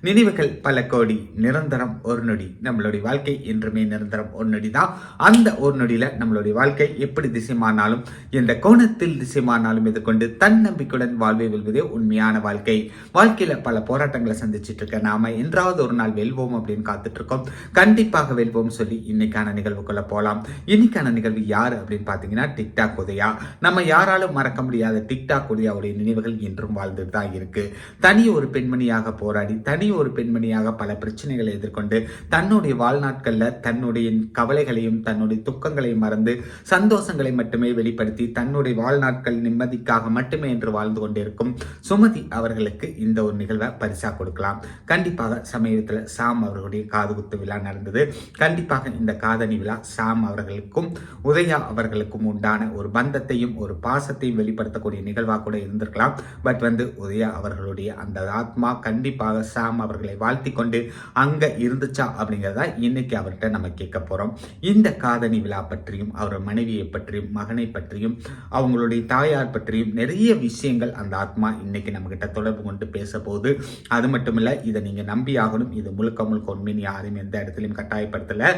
நினைவுகள் பல கோடி நிரந்தரம் ஒரு நொடி. நம்மளுடைய வாழ்க்கை என்றுமே நிரந்தரம் ஒரு நொடி தான் அந்த ஒரு நொடியில நம்மளுடைய வாழ்க்கை எப்படி திசைமானாலும் எந்த கோணத்தில் திசைமானாலும் எதிர்கொண்டு தன்னம்பிக்கையுடன் வாழ்வை வெல்வதே உண்மையான வாழ்க்கை. வாழ்க்கையில பல போராட்டங்களை சந்திச்சிட்டு இருக்க நாம என்றாவது ஒரு நாள் வெல்வோம் அப்படின்னு காத்துட்டு இருக்கோம். கண்டிப்பாக வெல்வோம் சொல்லி இன்னைக்கான நிகழ்வுக்குள்ள போகலாம் இன்னைக்கான நிகழ்வு யாரு அப்படின்னு பாத்தீங்கன்னா டிக்டாக் உதயா. நம்ம யாராலும் மறக்க முடியாத டிக்டாக் உதயாவுடைய நினைவுகள் இன்றும் வாழ்ந்துட்டு தான் இருக்கு. தனி ஒரு பெண்மணியாக போராடி தனி ஒரு பெண்மணியாக பல பிரச்சனைகளை எதிர்கொண்டு தன்னுடைய வாழ்நாட்கள்ல தன்னுடைய கவலைகளையும் தன்னுடைய துக்கங்களையும் மறந்து சந்தோஷங்களை மட்டுமே வெளிப்படுத்தி தன்னுடைய வாழ்நாட்கள் நிம்மதிக்காக மட்டுமே என்று வாழ்ந்து கொண்டிருக்கும் சுமதி அவர்களுக்கு இந்த ஒரு நிகழ்வை பரிசா கொடுக்கலாம். கண்டிப்பாக சமீபத்தில் சாம் அவர்களுடைய காதுகுத்து விழா நடந்தது. கண்டிப்பாக இந்த காதணி விழா சாம் அவர்களுக்கும் உதயா அவர்களுக்கும் உண்டான ஒரு பந்தத்தையும் ஒரு பாசத்தையும் வெளிப்படுத்தக்கூடிய நிகழ்வாக கூட இருந்திருக்கலாம். பட் வந்து உதயா அவர்களுடைய அந்த ஆத்மா கண்டிப்பாக சாம் அவர்களை வாழ்த்தி கொண்டு அங்கே இருந்துச்சா அப்படிங்கிறதா இன்னைக்கு அவர்கிட்ட நம்ம கேட்க போறோம். இந்த காதணி விழா பற்றியும் அவர் மனைவியை பற்றியும் மகனை பற்றியும் அவங்களுடைய தாயார் பற்றியும் நிறைய விஷயங்கள் அந்த ஆத்மா இன்னைக்கு நம்மகிட்ட தொடர்பு கொண்டு பேச போகுது அது மட்டும் இல்லை இதை நீங்கள் நம்பி ஆகணும். இது முழுக்க முழுக்க உண்மைன்னு யாரும் எந்த இடத்துலையும் கட்டாயப்படுத்தலை.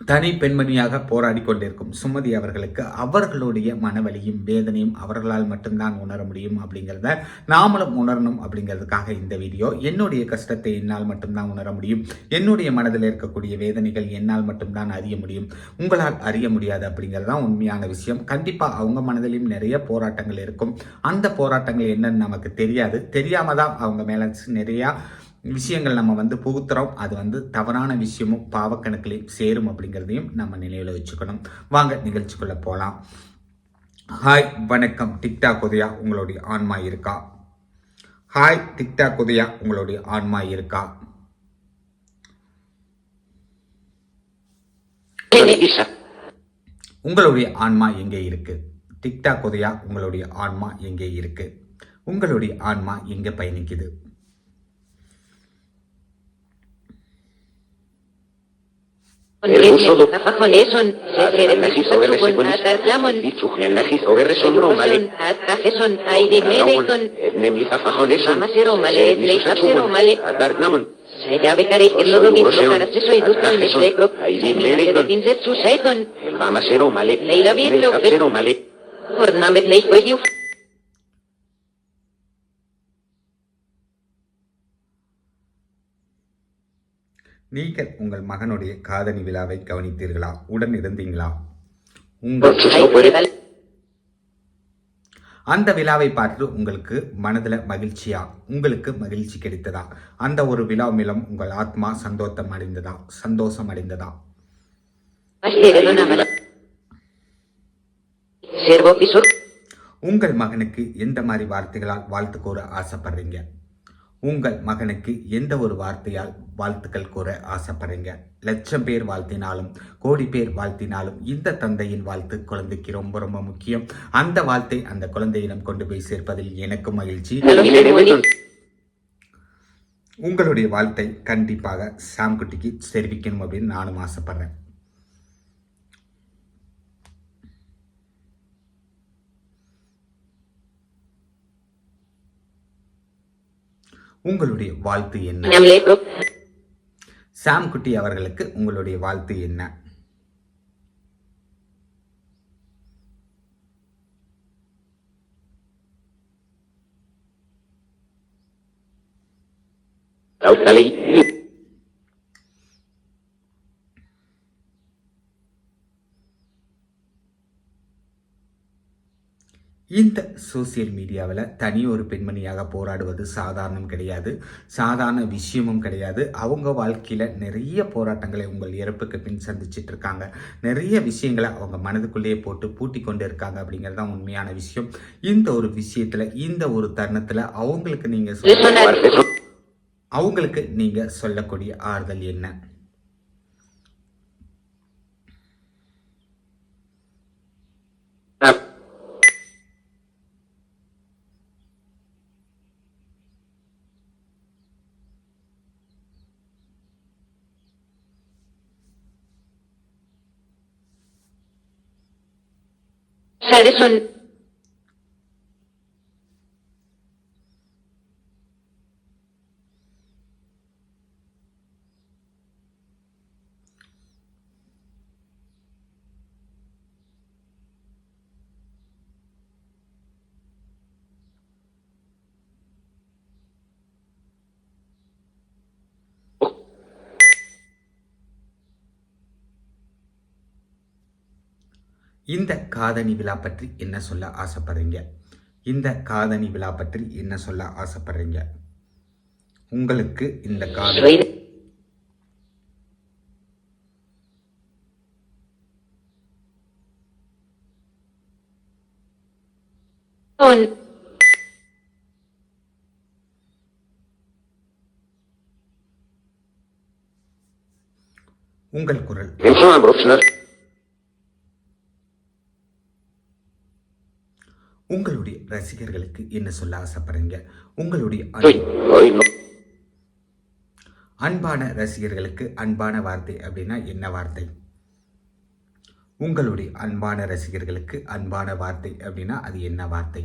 தனி பெண்மணியாக போராடி கொண்டிருக்கும் சுமதி அவர்களுக்கு அவர்களுடைய மனவலியும் வேதனையும் அவர்களால் மட்டும்தான் உணர முடியும் அப்படிங்கிறத நாமளும் உணரணும் அப்படிங்கிறதுக்காக இந்த வீடியோ. என்னுடைய கஷ்டத்தை என்னால் மட்டும்தான் உணர முடியும். என்னுடைய மனதில் இருக்கக்கூடிய வேதனைகள் என்னால் மட்டும்தான் அறிய முடியும். உங்களால் அறிய முடியாது அப்படிங்கிறது தான் உண்மையான விஷயம். கண்டிப்பாக அவங்க மனதிலையும் நிறைய போராட்டங்கள் இருக்கும். அந்த போராட்டங்கள் என்னன்னு நமக்கு தெரியாது. தெரியாம தான் அவங்க மேலே நிறையா விஷயங்கள் நம்ம வந்து புகுத்துறோம். அது வந்து தவறான விஷயமும் பாவக்கணக்கிலையும் சேரும் அப்படிங்கிறதையும் நம்ம நினைவில் வச்சுக்கணும். வாங்க நிகழ்ச்சிக்குள்ள போகலாம் ஹாய் வணக்கம். டிக்டாக் உதயா உங்களுடைய ஆன்மா இருக்கா? ஹாய் டிக்டாக் உதயா உங்களுடைய ஆன்மா இருக்கா? உங்களுடைய ஆன்மா எங்கே இருக்கு? டிக்டாக் உதயா உங்களுடைய ஆன்மா எங்கே இருக்கு? உங்களுடைய ஆன்மா எங்கே பயணிக்குது? El uso do Jason, Adrenalgis OR sequenis, நீங்கள் உங்கள் மகனுடைய காதணி விழாவை கவனித்தீர்களா? உடன் இருந்தீங்களா? உங்கள் அந்த விழாவை பார்த்து உங்களுக்கு மனதில் மகிழ்ச்சியா? உங்களுக்கு மகிழ்ச்சி கிடைத்ததா? அந்த ஒரு விழா மூலம் உங்கள் ஆத்மா சந்தோஷம் அடைந்ததா? சந்தோஷம் அடைந்ததா? உங்கள் மகனுக்கு எந்த மாதிரி வார்த்தைகளால் வாழ்த்துக்கு ஒரு ஆசைப்படுறீங்க? உங்கள் மகனுக்கு எந்த ஒரு வார்த்தையால் வாழ்த்துக்கள் கூற ஆசைப்படுறீங்க? லட்சம் பேர் வாழ்த்தினாலும் கோடி பேர் வாழ்த்தினாலும் இந்த தந்தையின் வாழ்த்து குழந்தைக்கு ரொம்ப ரொம்ப முக்கியம். அந்த வாழ்த்தை அந்த குழந்தையிடம் கொண்டு போய் சேர்ப்பதில் எனக்கும் மகிழ்ச்சி. உங்களுடைய வாழ்த்தை கண்டிப்பாக சாம்குட்டிக்கு தெரிவிக்கணும் அப்படின்னு நானும் ஆசைப்படுறேன். உங்களுடைய வாழ்த்து என்ன? Namlekrop, சாம்குட்டி அவர்களுக்கு உங்களுடைய வாழ்த்து என்ன? இந்த சோசியல் மீடியாவில் தனி ஒரு பெண்மணியாக போராடுவது சாதாரணம் கிடையாது. சாதாரண விஷயமும் கிடையாது. அவங்க வாழ்க்கையில் நிறைய போராட்டங்களை உங்கள் இறப்புக்கு பின் சந்திச்சிட்டு இருக்காங்க. நிறைய விஷயங்களை அவங்க மனதுக்குள்ளேயே போட்டு பூட்டி கொண்டு இருக்காங்க அப்படிங்கிறது தான் உண்மையான விஷயம். இந்த ஒரு விஷயத்தில் இந்த ஒரு தருணத்தில் அவங்களுக்கு நீங்கள் சொல்ல அவங்களுக்கு நீங்கள் சொல்லக்கூடிய ஆறுதல் என்ன? Harrison. இந்த காதணி விழா பற்றி என்ன சொல்ல ஆசைப்படுறீங்க? இந்த காதணி விழா பற்றி என்ன சொல்ல ஆசைப்படுறீங்க? உங்களுக்கு இந்த காதணி. உங்கள் குரல். உங்களுடைய ரசிகர்களுக்கு என்ன சொல்ல ஆசைப்படுறீங்க? உங்களுடைய. அன்பான ரசிகர்களுக்கு அன்பான வார்த்தை அப்படின்னா என்ன வார்த்தை? உங்களுடைய அன்பான ரசிகர்களுக்கு அன்பான வார்த்தை அப்படின்னா அது என்ன வார்த்தை?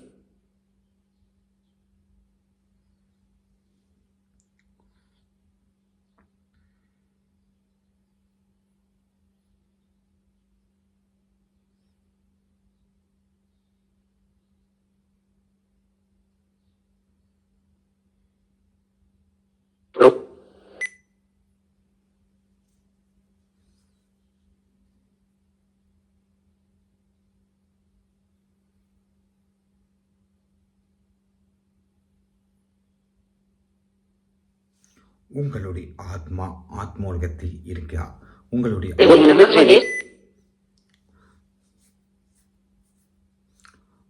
உங்களுடைய ஆத்மா ஆத்மோலகத்தில் இருக்கா உங்களுடைய.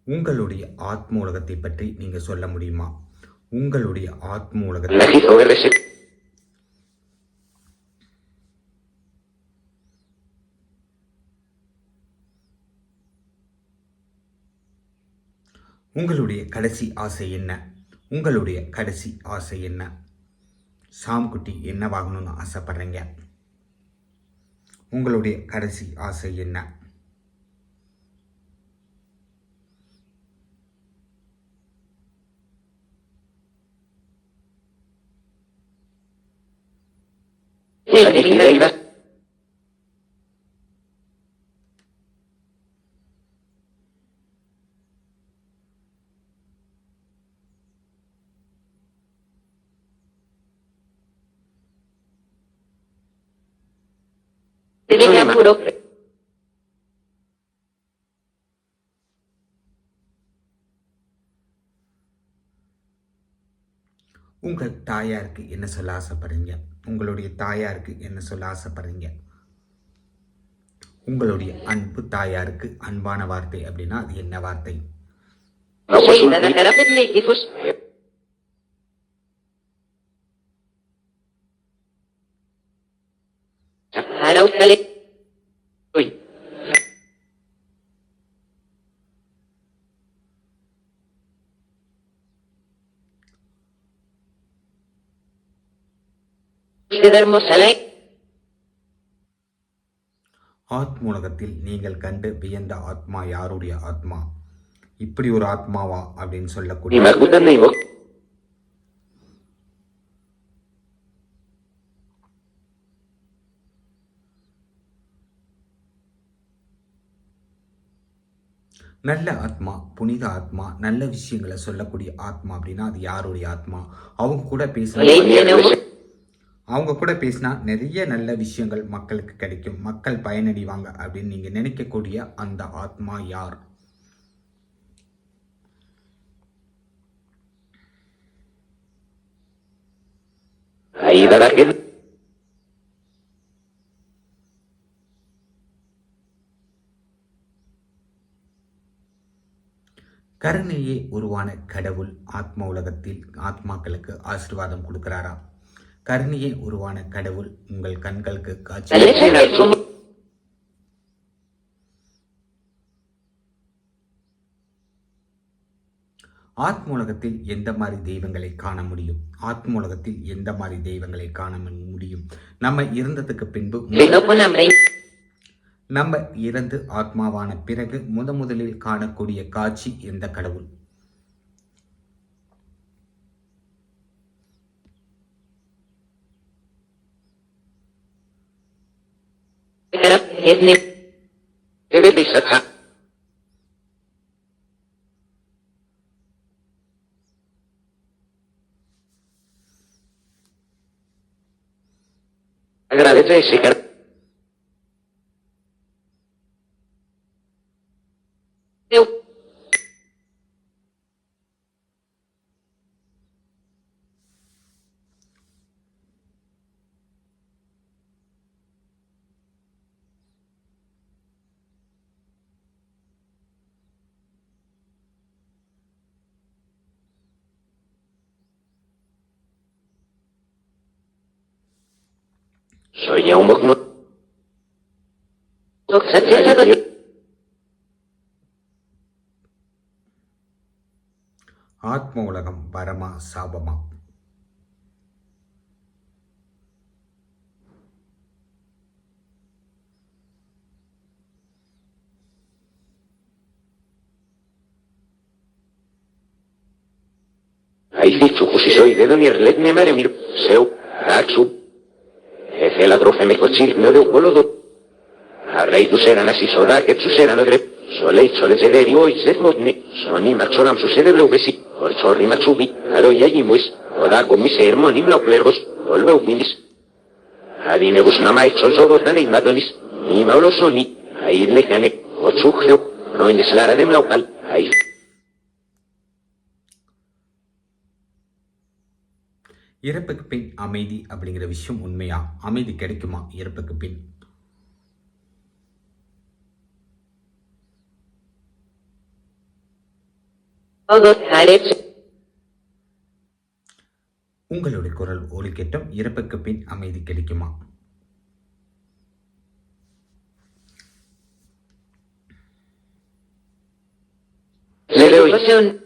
உங்களுடைய ஆத்மோலகத்தை பற்றி நீங்க சொல்ல முடியுமா உங்களுடைய ஆத்மோலகத்தை. உங்களுடைய கடைசி ஆசை என்ன உங்களுடைய கடைசி ஆசை என்ன சாம்குட்டி என்னவாகணும்னு ஆசைப்படுறீங்க? உங்களுடைய கடைசி ஆசை என்ன? Felicidades. Tenía puro. உங்கள் தாயாருக்கு என்ன சொல்ல ஆசைப்படுறீங்க உங்களுடைய தாயாருக்கு என்ன சொல்ல ஆசைப்படுறீங்க உங்களுடைய அன்பு தாயாருக்கு அன்பான வார்த்தை அப்படின்னா அது என்ன வார்த்தை Dermosalai. ஆத்மூலகத்தில் நீங்கள் கண்டு வியந்த ஆத்மா யாருடைய ஆத்மா? இப்படி ஒரு ஆத்மாவா அப்படின்னு சொல்லக்கூடிய நல்ல ஆத்மா புனித ஆத்மா நல்ல விஷயங்களை சொல்லக்கூடிய ஆத்மா அப்படின்னா அது யாருடைய ஆத்மா அவங்க கூட பேச Ley tenemos. அவங்க கூட பேசினா நிறைய நல்ல விஷயங்கள் மக்களுக்கு கிடைக்கும் மக்கள் பயனடைவாங்க அப்படின்னு நீங்கள் நினைக்கக்கூடிய அந்த ஆத்மா யார் கருணையே உருவான கடவுள் ஆத்ம உலகத்தில் ஆத்மாக்களுக்கு ஆசீர்வாதம் கொடுக்கிறாரா? கருணையே உருவான கடவுள் உங்கள் கண்களுக்கு காட்சி Alexander como ஆத்ம உலகத்தில் எந்த மாதிரி தெய்வங்களை காண முடியும்? ஆத்ம உலகத்தில் எந்த மாதிரி தெய்வங்களை காண முடியும்? நம்ம இருந்ததுக்கு பின்பு நம்ம இறந்து ஆத்மாவான பிறகு முத முதலில் காணக்கூடிய காட்சி எந்த கடவுள்? es Soy ya un mogno. Oxatia ஆத்ம உலகம் வரமா சாபமா Ahí dicho, pues si soy de Donier Let me mare mir, seu, Ela drofeme kocirme de ukolodu. Arreidu seran asisoraket suseran odrep. Soleitsole zederi oizet motni. Soni matzoram suserebeu besi. Ortsorri matzubi. Aroia jimuiz. Odago mise hermonim lauklergos. Olbeu minis. Adinegus namait solzodotan eimadonis. Nima olosoni. Air lejane. Otzukheu. Noin eslara dem laukal. Air. இறப்புக்கு பின் அமைதி அப்படிங்கிற விஷயம் உண்மையா? அமைதி கிடைக்குமா இறப்புக்கு பின்? உங்களுடைய குரல் ஒலிக்கட்டும். இறப்புக்கு பின் அமைதி கிடைக்குமா? Le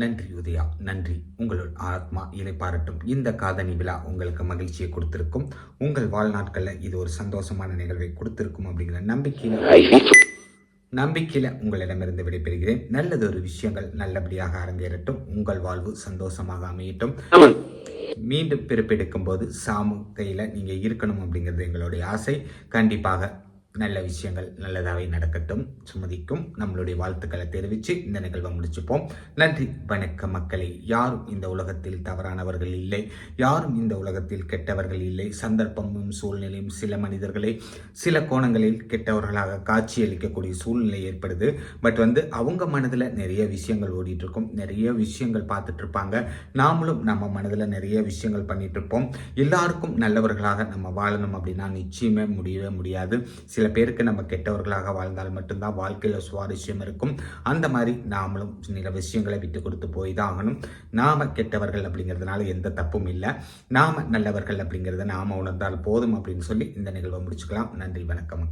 நன்றி உதயா நன்றி. உங்களோட ஆத்மா இலைப்பாரட்டும் இந்த காதணி விழா உங்களுக்கு மகிழ்ச்சியை கொடுத்திருக்கும். உங்கள் வாழ்நாட்களில் இது ஒரு சந்தோஷமான நிகழ்வை கொடுத்திருக்கும் அப்படிங்கிற நம்பிக்கையில். நம்பிக்கையில் உங்களிடமிருந்து விடைபெறுகிறேன். நல்லதொரு விஷயங்கள் நல்லபடியாக அரங்கேறட்டும். உங்கள் வாழ்வு சந்தோஷமாக அமையட்டும். மீண்டும் பிறப்பெடுக்கும் போது சாமு கையில் நீங்கள் இருக்கணும் அப்படிங்கிறது எங்களுடைய ஆசை. கண்டிப்பாக நல்ல விஷயங்கள் நல்லதாகவே நடக்கட்டும். சுமதிக்கும் நம்மளுடைய வாழ்த்துக்களை தெரிவித்து இந்த நிகழ்வை முடிச்சுப்போம். நன்றி. வணக்கம் மக்களே. யாரும் இந்த உலகத்தில் தவறானவர்கள் இல்லை. யாரும் இந்த உலகத்தில் கெட்டவர்கள் இல்லை. சந்தர்ப்பமும் சூழ்நிலையும் சில மனிதர்களை சில கோணங்களில் கெட்டவர்களாக காட்சியளிக்கக்கூடிய சூழ்நிலை ஏற்படுது. பட் வந்து அவங்க மனதில் நிறைய விஷயங்கள் ஓடிட்டு இருக்கும் நிறைய விஷயங்கள் பார்த்துட்டு இருப்பாங்க நாமளும் நம்ம மனதில் நிறைய விஷயங்கள் பண்ணிட்டு இருப்போம் எல்லாருக்கும் நல்லவர்களாக நம்ம வாழணும் அப்படின்னா நிச்சயமே முடியவே முடியாது. சில பேருக்கு நம்ம கெட்டவர்களாக வாழ்ந்தால் மட்டும்தான் வாழ்க்கையில் சுவாரஸ்யம் இருக்கும். அந்த மாதிரி நாமளும் சில விஷயங்களை விட்டு கொடுத்து போய் தான் ஆகணும். நாம கெட்டவர்கள் அப்படிங்கிறதுனால எந்த தப்பும் இல்லை. நாம நல்லவர்கள் அப்படிங்கிறத நாம உணர்ந்தால் போதும் அப்படின்னு சொல்லி இந்த நிகழ்வை முடிச்சுக்கலாம். நன்றி வணக்கம் மக்கள்.